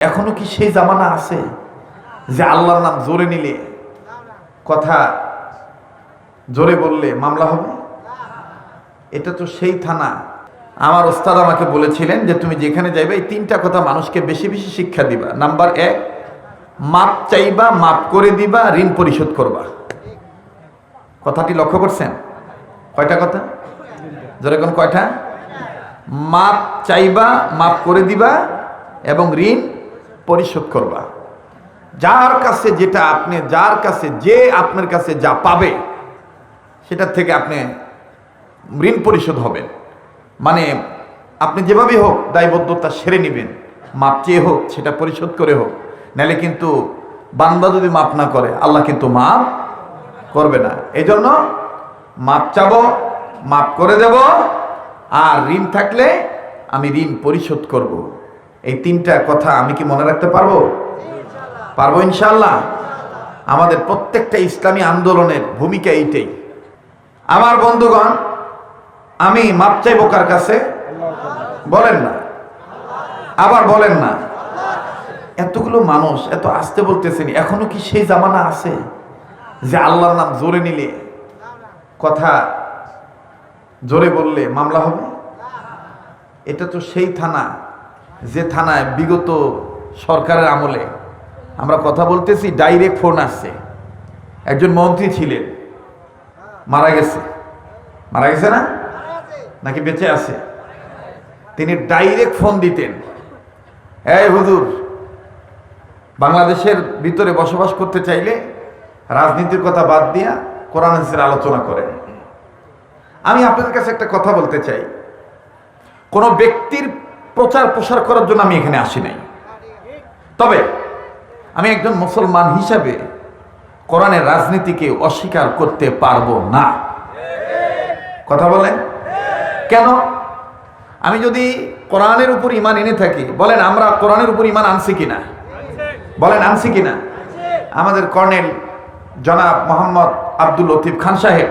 এখনও কি সেই জামানা আছে যে আল্লাহর নাম জোরে নিলে কথা জোরে বললে মামলা হবে? এটা তো সেই থানা। আমার ওস্তাদ আমাকে বলেছিলেন যে তুমি যেখানে যাইবে এই তিনটা কথা মানুষকে বেশি বেশি শিক্ষা দিবা। নাম্বার এক, মাপ চাইবা, মাপ করে দিবা, ঋণ পরিশোধ করবা। কথাটি লক্ষ্য করছেন? কয়টা কথা? জোরে কোন কয়টা? মাপ চাইবা, মাপ করে দিবা এবং ঋণ পরিশোধ করবা। যার কাছে যেটা আপনি, যার কাছে যে আপনার কাছে যা পাবে সেটার থেকে আপনি ঋণ পরিশোধ হবেন। মানে আপনি যেভাবেই হোক দায়বদ্ধতা সেরে নেবেন। মাপ চেয়ে হোক, সেটা পরিশোধ করে হোক। নাহলে কিন্তু বান্দা যদি মাপ না করে, আল্লাহ কিন্তু মাপ করবে না। এই জন্য মাপ চাবো, মাপ করে দেব, আর ঋণ থাকলে আমি ঋণ পরিশোধ করব। এই তিনটা কথা আমি কি মনে রাখতে পারব? পারব ইনশাল্লাহ আমাদের প্রত্যেকটা ইসলামী আন্দোলনের ভূমিকা এইটাই। আমার বন্ধুগণ, আমি মাপ চাইব কার কাছে? বলেন না। আবার বলেন না। এতগুলো মানুষ, এত আসতে বলতেছেন, এখনও কি সেই জামানা আছে যে আল্লাহর নাম জোরে নিলে কথা জোরে বললে মামলা হবে? এটা তো সেই থানা। যে থানায় বিগত সরকারের আমলে আমরা কথা বলতেছি ডাইরেক্ট ফোন আসছে। একজন মন্ত্রী ছিলেন, মারা গেছে। মারা গেছে না? নাকি বেঁচে আছে? তিনি ডাইরেক্ট ফোন দিতেন। এই হুজুর, বাংলাদেশের ভিতরে বসবাস করতে চাইলে রাজনীতির কথা বাদ দিয়া কোরআন হাদিসের আলোচনা করেন। আমি আপনাদের কাছে একটা কথা বলতে চাই। কোনো ব্যক্তির প্রচার প্রসার করার জন্য আমি এখানে আসি নাই। তবে আমি একজন মুসলমান হিসাবে কোরআনের রাজনীতিকে অস্বীকার করতে পারব না। কথা বলেন? কেন? আমি যদি কোরআনের উপর ইমান এনে থাকি, বলেন আমরা কোরআনের উপর ইমান আনছি কিনা? বলেন আনছি কিনা? আমাদের কর্নেল জনাব মোহাম্মদ আব্দুল লতিফ খান সাহেব,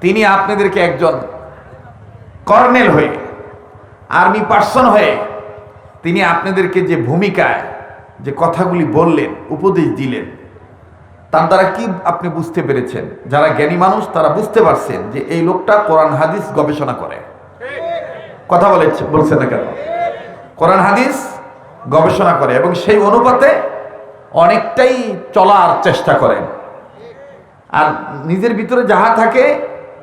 তিনি আপনাদেরকে একজন কর্নেল হয়ে আর্মি পার্সন হয়ে তিনি আপনাদেরকে যে ভূমিকায় যে কথাগুলি বললেন, উপদেশ দিলেন, তার দ্বারা কি আপনি বুঝতে পেরেছেন? যারা জ্ঞানী মানুষ, তারা বুঝতে পারছেন যে এই লোকটা কোরআন হাদিস গবেষণা করে। কথা বলেছে বলছে না কেন? কোরআন হাদিস গবেষণা করে এবং সেই অনুপাতে অনেকটাই চলার চেষ্টা করেন। আর নিজের ভিতরে যাহা থাকে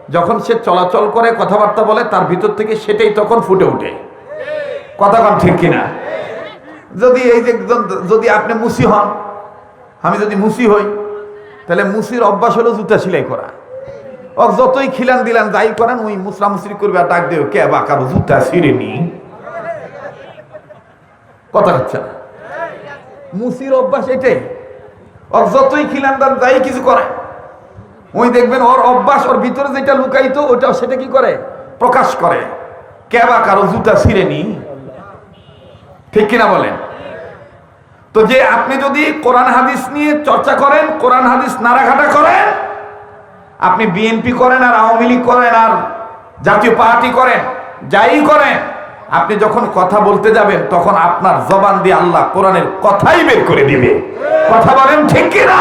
যখন সে চলাচল করে, কথাবার্তা বলে, তার ভিতর থেকে সেটাই তখন ফুটে ওঠে। কথা কন ঠিক কিনা? যদি এই যে যদি আপনি মুসি হন, আমি যদি মুসি হই, তাহলে মুসির অভ্যাস হলো জুতা সেলাই করা। ও যতই খিলান দিলান যাই করেন, ওই মুসরা মুসরি করবে, আর ডাক দেও কে বা কারও জুতা ছিঁড়ে নি কথা হচ্ছে না। মুসির অভ্যাস এটাই। ওর যতই খিলান দান, যাই কিছু করে ওই দেখবেন, ওর অভ্যাস, ওর ভিতরে যেটা লুকাইতো ওটা সেটা কি করে? প্রকাশ করে। কে বা কারও জুতা ছিঁড়ে নি? ঠিক কিনা বলেন? তো যে আপনি যদি কোরআন হাদিস নিয়ে চর্চা করেন, কোরআন হাদিস নাড়াঘাটা করেন, আপনি বিএনপি করেন আর আওয়ামী লীগ করেন আর জাতীয় পার্টি করেন, যাই করেন, আপনি যখন কথা বলতে যাবেন, তখন আপনার জবান দিয়ে আল্লাহ কোরআনের কথাই বের করে দিবে। কথা বলেন ঠিক কিনা?